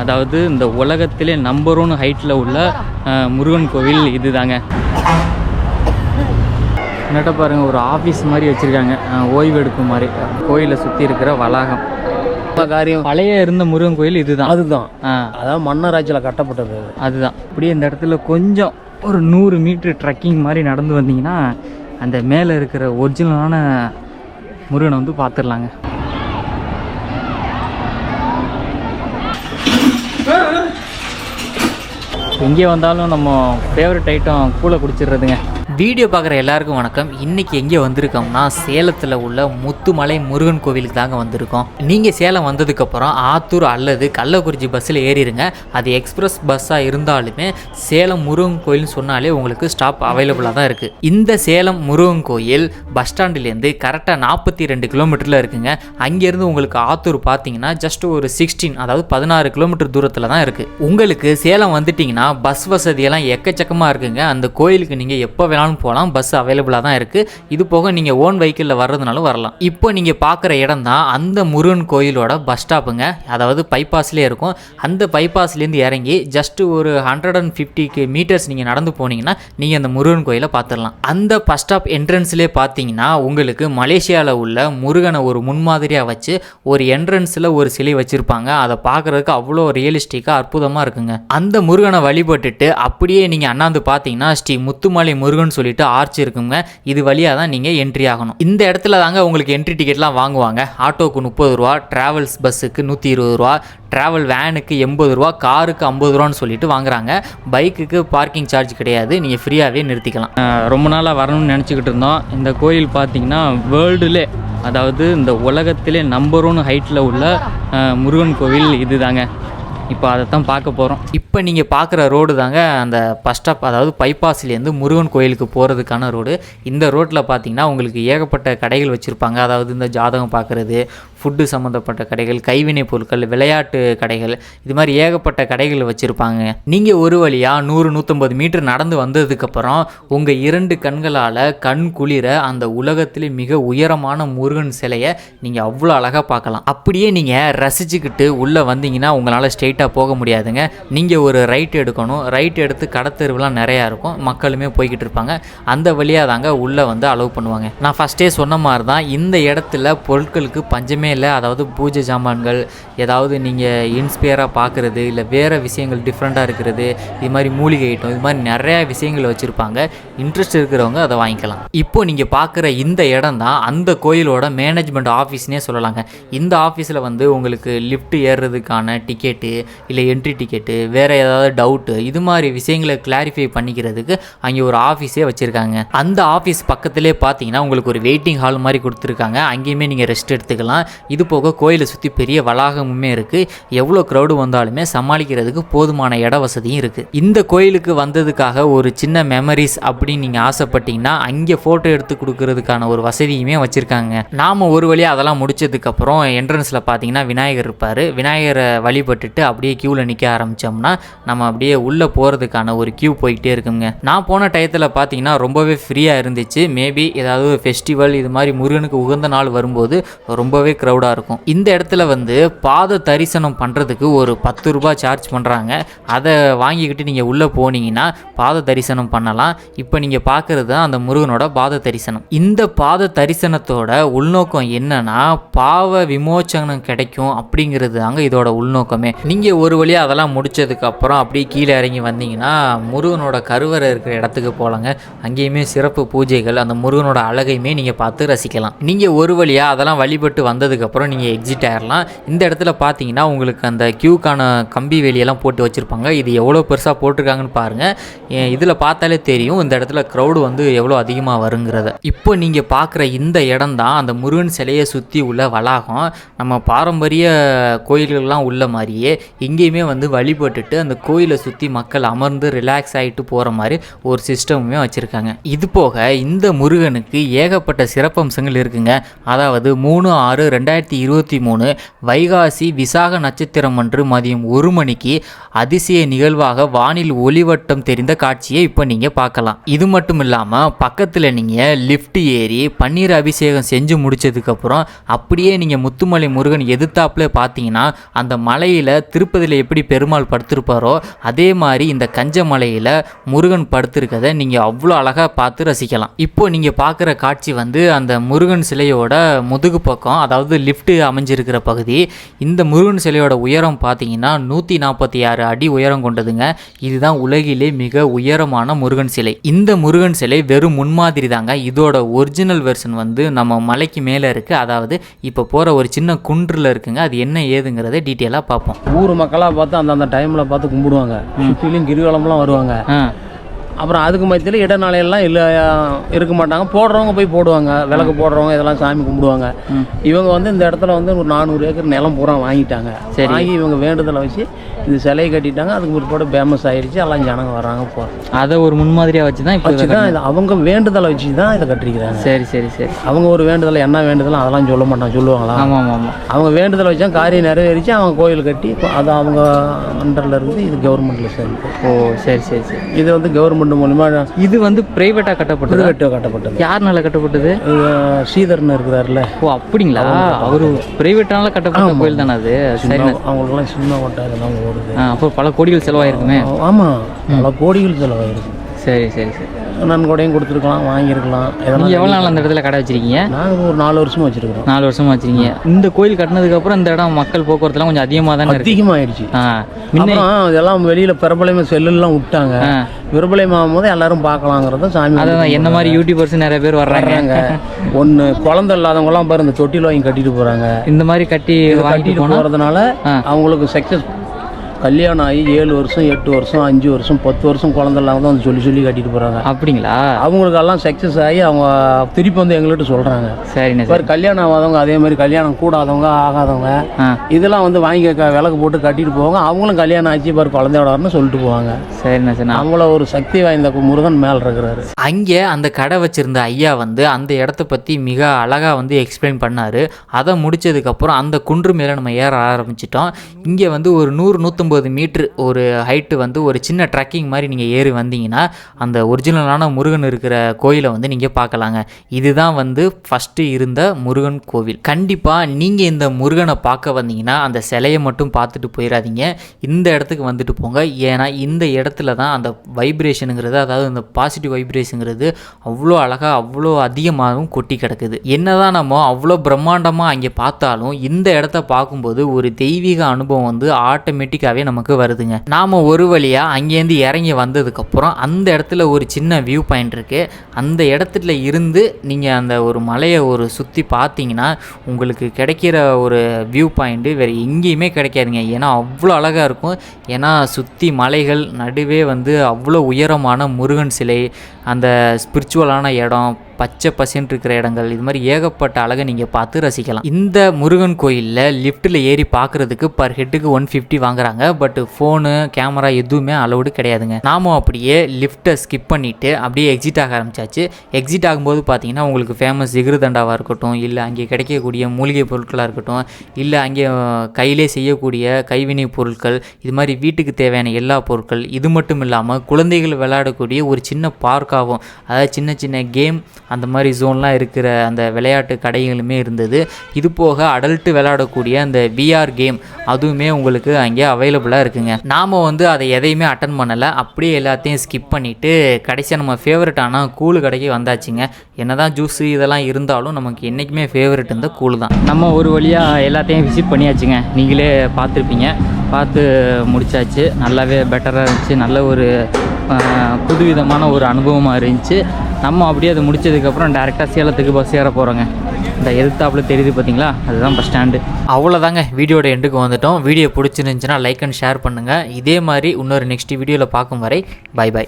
அதாவது இந்த உலகத்திலே நம்பர் ஒன் ஹைட்டில் உள்ள முருகன் கோவில் இதுதாங்க. நட்ட பாருங்க ஒரு ஆஃபீஸ் மாதிரி வச்சுருக்காங்க. ஓய்வு எடுக்கும் மாதிரி. கோயிலை சுற்றி இருக்கிற வளாகம். காரியம். பழைய இருந்த முருகன் கோயில் இதுதான். அதுதான். அதான் மன்னராட்சியில் கட்டப்பட்டது. அது. அதுதான். அப்படியே இந்த இடத்துல கொஞ்சம் ஒரு நூறு மீட்ரு ட்ரெக்கிங் மாதிரி நடந்து வந்தீங்கன்னா அந்த மேலே இருக்கிற ஒரிஜினலான முருகனை வந்து பார்த்துடலாங்க. எங்கே வந்தாலும் நம்ம ஃபேவரட் ஐட்டம் கூலை குடிச்சிடுறதுங்க. வீடியோ பார்க்குற எல்லாருக்கும் வணக்கம். இன்றைக்கி எங்கே வந்திருக்கோம்னா சேலத்தில் உள்ள முத்துமலை முருகன் கோவிலுக்கு தாங்க வந்திருக்கோம். நீங்கள் சேலம் வந்ததுக்கப்புறம் ஆத்தூர் அல்லது கள்ளக்குறிச்சி பஸ்ஸில் ஏறிடுங்க. அது எக்ஸ்பிரஸ் பஸ்ஸாக இருந்தாலுமே சேலம் முருகன் கோயில்னு சொன்னாலே உங்களுக்கு ஸ்டாப் அவைலபிளாக தான் இருக்குது இந்த சேலம் முருகன் கோயில் பஸ் ஸ்டாண்டுலேருந்து கரெக்டாக நாற்பத்தி ரெண்டு கிலோமீட்டரில் இருக்குங்க. அங்கேருந்து உங்களுக்கு ஆத்தூர் பார்த்தீங்கன்னா ஜஸ்ட் ஒரு சிக்ஸ்டீன் அதாவது பதினாறு கிலோமீட்டர் தூரத்தில் தான் இருக்குது உங்களுக்கு சேலம் வந்துட்டிங்கன்னா பஸ் வசதியெல்லாம் எக்கச்சக்கமாக இருக்குங்க. அந்த கோயிலுக்கு நீங்கள் எப்போ வேணாலும் போகலாம் பஸ் அவைலபிளாக தான் இருக்குது இது போக நீங்கள் ஓன் வெஹிக்கிளில் வர்றதுனாலும் வரலாம். இப்போ நீங்கள் பார்க்குற இடம் தான் அந்த முருகன் கோயிலோட பஸ் ஸ்டாப்புங்க அதாவது பைபாஸ்லேயே இருக்கும். அந்த பைபாஸ்லேருந்து இறங்கி ஜஸ்ட் ஒரு ஹண்ட்ரட் அண்ட் ஃபிஃப்டிக்கு மீட்டர்ஸ் நீங்கள் நடந்து போனீங்கன்னா நீங்கள் அந்த முருகன் கோயிலை பார்த்துடலாம் அந்த பஸ் ஸ்டாப் என்ட்ரன்ஸ்லேயே பார்த்தீங்கன்னா உங்களுக்கு மலேசியாவில் உள்ள முருகனை ஒரு முன்மாதிரியாக வச்சு ஒரு என்ட்ரன்ஸில் ஒரு சிலை வச்சுருப்பாங்க. அதை பார்க்குறதுக்கு அவ்வளோ ரியலிஸ்டிக்காக அற்புதமாக இருக்குங்க. அந்த முருகனை வழி வழிபட்டுட்டு அப்படியே நீங்கள் அண்ணாந்து பார்த்தீங்கன்னா ஸ்ரீ முத்துமலை முருகன் சொல்லிட்டு ஆர்ச் இருக்குங்க. இது வழியாக தான் நீங்கள் என்ட்ரி ஆகணும். இந்த இடத்துல தாங்க உங்களுக்கு என்ட்ரி டிக்கெட்லாம் வாங்குவாங்க. ஆட்டோக்கு முப்பது ரூபா ட்ராவல்ஸ் பஸ்ஸுக்கு நூற்றி இருபது ரூபா ட்ராவல் வேனுக்கு எண்பது ரூபா காருக்கு ஐம்பது ரூபான்னு சொல்லிட்டு வாங்குறாங்க. பைக்குக்கு பார்க்கிங் சார்ஜ் கிடையாது. நீங்கள் ஃப்ரீயாகவே நிறுத்திக்கலாம். ரொம்ப நாளாக வரணும்னு நினச்சிக்கிட்டு இருந்தோம். இந்த கோயில் பார்த்தீங்கன்னா வேர்ல்டுலே அதாவது இந்த உலகத்திலே நம்பர் ஒன் ஹைட்டில் உள்ள முருகன் கோவில் இதுதாங்க. இப்போ அதை தான் பார்க்க போகிறோம் இப்போ நீங்கள் பார்க்குற ரோடு தாங்க அந்த பஸ் ஸ்டாப் அதாவது பைபாஸ்லேருந்து முருகன் கோயிலுக்கு போகிறதுக்கான ரோடு. இந்த ரோட்டில் பார்த்தீங்கன்னா உங்களுக்கு ஏகப்பட்ட கடைகள் வச்சுருப்பாங்க. அதாவது இந்த ஜாதகம் பார்க்குறது ஃபுட்டு சம்மந்தப்பட்ட கடைகள் கைவினைப் பொருட்கள் விளையாட்டு கடைகள் இது மாதிரி ஏகப்பட்ட கடைகள் வச்சுருப்பாங்க. நீங்கள் ஒரு வழியாக நூறு நூற்றம்பது மீட்டர் நடந்து வந்ததுக்கப்புறம் உங்கள் இரண்டு கண்களால் கண் குளிர அந்த உலகத்திலே மிக உயரமான முருகன் சிலையை நீங்கள் அவ்வளோ அழகாக பார்க்கலாம். அப்படியே நீங்கள் ரசிச்சுக்கிட்டு உள்ளே வந்தீங்கன்னா உங்களால் ஸ்ட்ரெயிட்டாக போக முடியாதுங்க. நீங்கள் ஒரு ரைட் எடுக்கணும். ரைட் எடுத்து கடத்தெருவுலாம் நிறையா இருக்கும். மக்களுமே போய்கிட்டு இருப்பாங்க. அந்த வழியாக தாங்க உள்ளே வந்து அலோவ் பண்ணுவாங்க. நான் ஃபஸ்ட்டே சொன்ன மாதிரி தான் இந்த இடத்துல பொருட்களுக்கு பஞ்சமே இல்லை. அதாவது பூஜை சாமான்கள் ஏதாவது நீங்கள் இன்ஸ்பயராக பார்க்குறது இல்லை வேறு விஷயங்கள் டிஃப்ரெண்ட்டாக இருக்கிறது இது மாதிரி மூலிகை ஐட்டம் இது மாதிரி நிறையா விஷயங்கள் வச்சுருப்பாங்க. இன்ட்ரெஸ்ட் இருக்கிறவங்க அதை வாங்கிக்கலாம். இப்போ நீங்கள் பார்க்குற இந்த இடம் தான் அந்த கோயிலோட மேனேஜ்மெண்ட் ஆஃபீஸ்னே சொல்லலாங்க. இந்த ஆஃபீஸில் வந்து உங்களுக்கு லிஃப்ட் ஏறுறதுக்கான டிக்கெட்டு இல்லை என்ட்ரி டிக்கெட்டு வேறு ஏதாவது டவுட்டு இது மாதிரி விஷயங்களை கிளாரிஃபை பண்ணிக்கிறதுக்கு அங்கே ஒரு ஆஃபீஸே வச்சுருக்காங்க. அந்த ஆஃபீஸ் பக்கத்துலேயே பார்த்தீங்கன்னா உங்களுக்கு ஒரு வெயிட்டிங் ஹால் மாதிரி கொடுத்துருக்காங்க. அங்கேயுமே நீங்கள் ரெஸ்ட் எடுத்துக்கலாம். இது போக கோயிலை சுற்றி பெரிய வளாகமுமே இருக்குது எவ்வளோ க்ரௌடு வந்தாலுமே சமாளிக்கிறதுக்கு போதுமான இட வசதியும் இருக்குது இந்த கோயிலுக்கு வந்ததுக்காக ஒரு சின்ன மெமரிஸ் அப்படின்னு நீங்கள் ஆசைப்பட்டீங்கன்னா அங்கே ஃபோட்டோ எடுத்து கொடுக்கறதுக்கான ஒரு வசதியுமே வச்சுருக்காங்க. நாம் ஒரு வழியாக அதெல்லாம் முடிச்சதுக்கப்புறம் என்ட்ரன்ஸில் பார்த்தீங்கன்னா விநாயகர் இருப்பார். விநாயகரை வழிபட்டுட்டு அப்படியே க்யூவில் நிற்க ஆரம்பித்தோம்னா நம்ம அப்படியே உள்ளே போகிறதுக்கான ஒரு க்யூ போய்கிட்டே இருக்குங்க. நான் போன டயத்தில் பார்த்தீங்கன்னா ரொம்பவே ஃப்ரீயாக இருந்துச்சு. மேபி ஏதாவது ஒரு ஃபெஸ்டிவல் இது மாதிரி முருகனுக்கு உகந்த நாள் வரும்போது ரொம்பவே க்ரௌடாக இருக்கும். இந்த இடத்துல வந்து பாத தரிசனம் பண்ணுறதுக்கு ஒரு பத்து ரூபாய் சார்ஜ் பண்ணுறாங்க அதை வாங்கிக்கிட்டு நீங்கள் உள்ளே போனீங்கன்னா பாத தரிசனம் பண்ணலாம். இப்போ நீங்கள் பார்க்குறது தான் அந்த முருகனோட பாத தரிசனம். இந்த பாத தரிசனத்தோட உள்நோக்கம் என்னன்னா பாவ விமோச்சனம் கிடைக்கும் அப்படிங்கிறது தாங்க இதோட உள்நோக்கமே. நீங்கள் ஒரு வழியாக அதெல்லாம் முடிச்சதுக்கு அப்புறம் அப்படியே கீழே இறங்கி வந்தீங்கன்னா முருகனோட கருவறை இருக்கிற இடத்துக்கு போகலாங்க அங்கேயுமே சிறப்பு பூஜைகள் அந்த முருகனோட அழகையுமே நீங்கள் பார்த்து ரசிக்கலாம். நீங்கள் ஒரு வழியாக அதெல்லாம் வழிபட்டு வந்ததுக்கு முடிஞ்சதுக்கப்புறம் நீங்கள் எக்ஸிட் ஆயிடலாம் இந்த இடத்துல பார்த்தீங்கன்னா உங்களுக்கு அந்த க்யூக்கான கம்பி வேலியெல்லாம் போட்டு வச்சுருப்பாங்க. இது எவ்வளோ பெருசாக போட்டிருக்காங்கன்னு பாருங்கள் இதில் பார்த்தாலே தெரியும் இந்த இடத்துல க்ரௌடு வந்து எவ்வளோ அதிகமாக வருங்கிறத. இப்போ நீங்கள் பார்க்குற இந்த இடம் தான் அந்த முருகன் சிலையை சுற்றி உள்ள வளாகம். நம்ம பாரம்பரிய கோயில்கள்லாம் உள்ள மாதிரியே இங்கேயுமே வந்து வழிபட்டுட்டு அந்த கோயிலை சுற்றி மக்கள் அமர்ந்து ரிலாக்ஸ் ஆகிட்டு போகிற மாதிரி ஒரு சிஸ்டமுமே வச்சுருக்காங்க. இது போக இந்த முருகனுக்கு ஏகப்பட்ட சிறப்பம்சங்கள் இருக்குங்க. அதாவது மூணு ஆறு ரெண்டாயிரத்தி ரெண்டாயிரத்தி இருபத்தி மூணு வைகாசி விசாக நட்சத்திரம் அன்று மதியம் ஒரு மணிக்கு அதிசய நிகழ்வாக வானில் ஒளிவட்டம் தெரிந்த காட்சியை இப்போ நீங்கள் பார்க்கலாம். இது மட்டும் இல்லாமல் பக்கத்தில் நீங்கள் லிஃப்ட் ஏறி பன்னீர் அபிஷேகம் செஞ்சு முடிச்சதுக்கப்புறம் அப்படியே நீங்கள் முத்துமலை முருகன் எதிர்த்தாப்புல பார்த்தீங்கன்னா அந்த மலையில் திருப்பதியில் எப்படி பெருமாள் படுத்திருப்பாரோ அதே மாதிரி இந்த கஞ்ச மலையில் முருகன் படுத்திருக்கதை நீங்கள் அவ்வளோ அழகாக பார்த்து ரசிக்கலாம். இப்போ நீங்கள் பார்க்குற காட்சி வந்து அந்த முருகன் சிலையோட முதுகு பக்கம் அதாவது லிஃப்ட் அமைஞ்சிருக்கிற பகுதி இந்த முருகன் சிலையோட உயரம் பார்த்தீங்கன்னா நூற்றி நாற்பத்தி ஆறு அடி உயரம் கொண்டதுங்க. இதுதான் உலகிலே மிக உயரமான முருகன் சிலை. இந்த முருகன் சிலை வெறும் முன்மாதிரி தாங்க இதோட ஒரிஜினல் வெர்ஷன் வந்து நம்ம மலைக்கு மேலே இருக்குது அதாவது இப்போ போகிற ஒரு சின்ன குன்றில் இருக்குங்க. அது என்ன ஏதுங்கிறத டீட்டெயிலாக பார்ப்போம். ஊர் மக்களாக பார்த்து அந்த அந்த டைமில் பார்த்து கும்பிடுவாங்க. சுற்றிலையும் கிரிவலம்லாம் வருவாங்க. அப்புறம் அதுக்கு மத்தியில் இடநாளையெல்லாம் இல்லை இருக்க மாட்டாங்க. போடுறவங்க போய் போடுவாங்க. விளக்கு போடுறவங்க இதெல்லாம் சாமி கும்பிடுவாங்க. இவங்க வந்து இந்த இடத்துல வந்து ஒரு நானூறு ஏக்கர் நிலம் பூரா வாங்கிட்டாங்க. சரி. வாங்கி இவங்க வேண்டுதலை வச்சு இந்த சிலையை கட்டிட்டாங்க அதுக்கு பிற்பாடு ஃபேமஸ் ஆயிடுச்சு எல்லாம் ஜனங்க வர்றாங்க போகிறாங்க அதை ஒரு முன்மாதிரியாக வச்சு தான் இப்போ தான் இது அவங்க வேண்டுதலை வச்சு தான் இதை கட்டிருக்கிறாங்க. சரி சரி சரி. அவங்க ஒரு வேண்டுதல் என்ன வேண்டுதல் அதெல்லாம் சொல்ல மாட்டாங்க சொல்லுவாங்களா? ஆமாம் ஆமாம் ஆமாம் அவங்க வேண்டுதலை வச்சா காரியம் நிறைவேறிச்சு அவங்க கோயில் கட்டி அது அவங்க அண்டரில் இருக்குது இது கவர்மெண்ட்டில் சேர்ந்து. ஓ சரி சரி சரி. இது வந்து கவர்மெண்ட் மூலிமா இது வந்து பிரைவேட்டாக கட்டப்பட்டது? கட்டப்பட்டது. யாருனால கட்டப்பட்டது? ஸ்ரீதர்னு இருக்கிறார்ல. ஓ அப்படிங்களா? அவரு பிரைவேட்டால கட்டப்பட்ட கோயில் தானே அது? சரி அவங்களுக்குலாம் சின்ன ஓட்டை இதெல்லாம் ஓடுது அப்போ பல கோடிகள் செலவாயிருக்குமே. ஆமாம் பல கோடிகள் செலவாயிருக்கு. சரி சரி சரி. நன்கொடையும் கொடுத்துருக்கலாம் வாங்கியிருக்கலாம். நீங்கள் எவ்வளோ நாள் அந்த இடத்துல கடை வச்சிருக்கீங்க? நாங்கள் ஒரு நாலு வருஷமா வச்சுருக்கிறோம். நாலு வருஷமா வச்சிருக்கீங்க. இந்த கோயில் கட்டினதுக்கு அப்புறம் இந்த இடம் மக்கள் போக்குவரத்துலாம் கொஞ்சம் அதிகமாக தானே அதிகமாகிடுச்சு ஆ முன்ன அப்புறம் இதெல்லாம் வெளியில் பிரபலமாக செல்லுலாம் விட்டாங்க. பிரபலமாகும் போது எல்லாரும் பார்க்கலாங்கிறத சாமி அதான் என்ன மாதிரி யூடியூபர்ஸ் நிறைய பேர் வர்றாங்க. ஒன்று குழந்தை இல்லாதவங்கலாம் பாரு இந்த தொட்டில் வாங்கி கட்டிட்டு போகிறாங்க இந்த மாதிரி கட்டி வாங்கிட்டு போகிறதுனால. அவங்களுக்கு சக்ஸஸ் கல்யாணம் ஆகி ஏழு வருஷம் எட்டு வருஷம் அஞ்சு வருஷம் பத்து வருஷம் குழந்தை இல்லாமல் தான் வந்து சொல்லி சொல்லி கட்டிட்டு போகிறாங்க அப்படிங்களா? அவங்களுக்கெல்லாம் சக்ஸஸ் ஆகி அவங்க திருப்பி வந்து எங்கள்கிட்ட சொல்கிறாங்க சரிண்ணே பாரு கல்யாணம் ஆகாதவங்க அதே மாதிரி கல்யாணம் கூடாதவங்க ஆகாதவங்க இதெல்லாம் வந்து வாங்கி விளக்கு போட்டு கட்டிட்டு போவாங்க. அவங்களும் கல்யாணம் ஆச்சு பாரு குழந்தையோட வரணும்னு சொல்லிட்டு போவாங்க. சரிண்ணே சரிண்ணா. அவ்வளோ ஒரு சக்தி வாய்ந்த முருகன் மேல் இருக்கிறாரு. அங்கே அந்த கடை வச்சிருந்த ஐயா வந்து அந்த இடத்த பற்றி மிக அழகாக வந்து எக்ஸ்பிளைன் பண்ணார். அதை முடிச்சதுக்கப்புறம் அந்த குன்று மேலே நம்ம ஏற ஆரம்பிச்சிட்டோம். இங்கே வந்து ஒரு நூறு நூற்றம்பது மீட்ரு ஒரு ஹைட்டு வந்து ஒரு சின்ன ட்ரக்கிங் மாதிரி நீங்கள் ஏறி வந்தீங்கன்னா அந்த ஒரிஜினலான முருகன் இருக்கிற கோயிலை வந்து நீங்கள் பார்க்கலாங்க. இதுதான் வந்து ஃபஸ்ட்டு இருந்த முருகன் கோவில். கண்டிப்பாக நீங்கள் இந்த முருகனை பார்க்க வந்தீங்கன்னா அந்த சிலையை மட்டும் பார்த்துட்டு போயிடாதீங்க. இந்த இடத்துக்கு வந்துட்டு போங்க. ஏன்னா இந்த இடத்துல தான் அந்த வைப்ரேஷனுங்கிறது அதாவது அந்த பாசிட்டிவ் வைப்ரேஷனுங்கிறது அவ்வளோ அழகாக அவ்வளோ அதிகமாகவும் கொட்டி கிடக்குது. என்னதான் நம்ம அவ்வளோ பிரம்மாண்டமாக அங்கே பார்த்தாலும் இந்த இடத்த பார்க்கும்போது ஒரு தெய்வீக அனுபவம் வந்து ஆட்டோமேட்டிக்காகவே நமக்கு வருதுங்க. நாம் ஒரு வழியாக அங்கேருந்து இறங்கி வந்ததுக்கப்புறம் அந்த இடத்துல ஒரு சின்ன வியூ பாயிண்ட் இருக்குது அந்த இடத்துல இருந்து நீங்கள் அந்த ஒரு மலையை ஒரு சுற்றி பார்த்தீங்கன்னா உங்களுக்கு கிடைக்கிற ஒரு வியூ பாயிண்ட்டு வேறு எங்கேயுமே கிடைக்காதுங்க. ஏன்னா அவ்வளோ அழகாக இருக்கும். ஏன்னா சுற்றி மலைகள் நடுவே வந்து அவ்வளோ உயரமான முருகன் சிலை அந்த ஸ்பிரிச்சுவலான இடம் பச்சை பசேன்னு இருக்கிற இடங்கள் இது மாதிரி ஏகப்பட்ட அழகை நீங்கள் பார்த்து ரசிக்கலாம். இந்த முருகன் கோயிலில் லிஃப்ட்டில் ஏறி பார்க்குறதுக்கு பர் ஹெட்டுக்கு ஒன் ஃபிஃப்டி வாங்குறாங்க. பட் ஃபோனு கேமரா எதுவுமே அலௌடு கிடையாதுங்க. நாமும் அப்படியே லிஃப்ட்டை ஸ்கிப் பண்ணிவிட்டு அப்படியே எக்ஸிட் ஆக ஆரம்பிச்சாச்சு. எக்ஸிட் ஆகும்போது பார்த்தீங்கன்னா உங்களுக்கு ஃபேமஸ் ஜிகிருதண்டாவாக இருக்கட்டும் இல்லை அங்கே கிடைக்கக்கூடிய மூலிகை பொருட்களாக இருக்கட்டும் இல்லை அங்கே கையிலே செய்யக்கூடிய கைவினை பொருட்கள் இது மாதிரி வீட்டுக்கு தேவையான எல்லா பொருட்கள் இது மட்டும் இல்லாமல் குழந்தைகள் விளையாடக்கூடிய ஒரு சின்ன பார்க்காகவும் அதாவது சின்ன சின்ன கேம் அந்த மாதிரி ஜோன்லாம் இருக்கிற அந்த விளையாட்டு கடைகளுமே இருந்தது. இது போக அடல்ட்டு விளையாடக்கூடிய அந்த விஆர் கேம் அதுவுமே உங்களுக்கு அங்கே அவைலபிளாக இருக்குங்க. நாம் வந்து அதை எதையுமே அட்டன் பண்ணலை. அப்படியே எல்லாத்தையும் ஸ்கிப் பண்ணிவிட்டு கடைசியாக நம்ம ஃபேவரட்டான கூழு கடைக்கு வந்தாச்சுங்க. என்ன தான் ஜூஸு இதெல்லாம் இருந்தாலும் நமக்கு என்றைக்குமே ஃபேவரட் இந்த கூழ் தான். நம்ம ஒரு வழியாக எல்லாத்தையும் விசிட் பண்ணியாச்சுங்க. நீங்களே பார்த்துருப்பீங்க. பார்த்து முடிச்சாச்சு. நல்லாவே பெட்டராக இருந்துச்சு. நல்ல ஒரு புதுவிதமான ஒரு அனுபவமாக இருந்துச்சு. நம்ம அப்படியே அதை முடிச்சதுக்கப்புறம் டேரெக்டாக சேலத்துக்கு பஸ் ஏற போகிறோங்க இந்த எதிர்த்தாப்பில் தெரியுது பார்த்தீங்களா அதுதான் பஸ் ஸ்டாண்டு அவ்வளோதாங்க வீடியோட எண்டுக்கு வந்துட்டோம். வீடியோ பிடிச்சிருந்துச்சுன்னா லைக் அண்ட் ஷேர் பண்ணுங்கள் இதே மாதிரி இன்னொரு நெக்ஸ்ட் வீடியோவில் பார்க்கும் வரை பை பை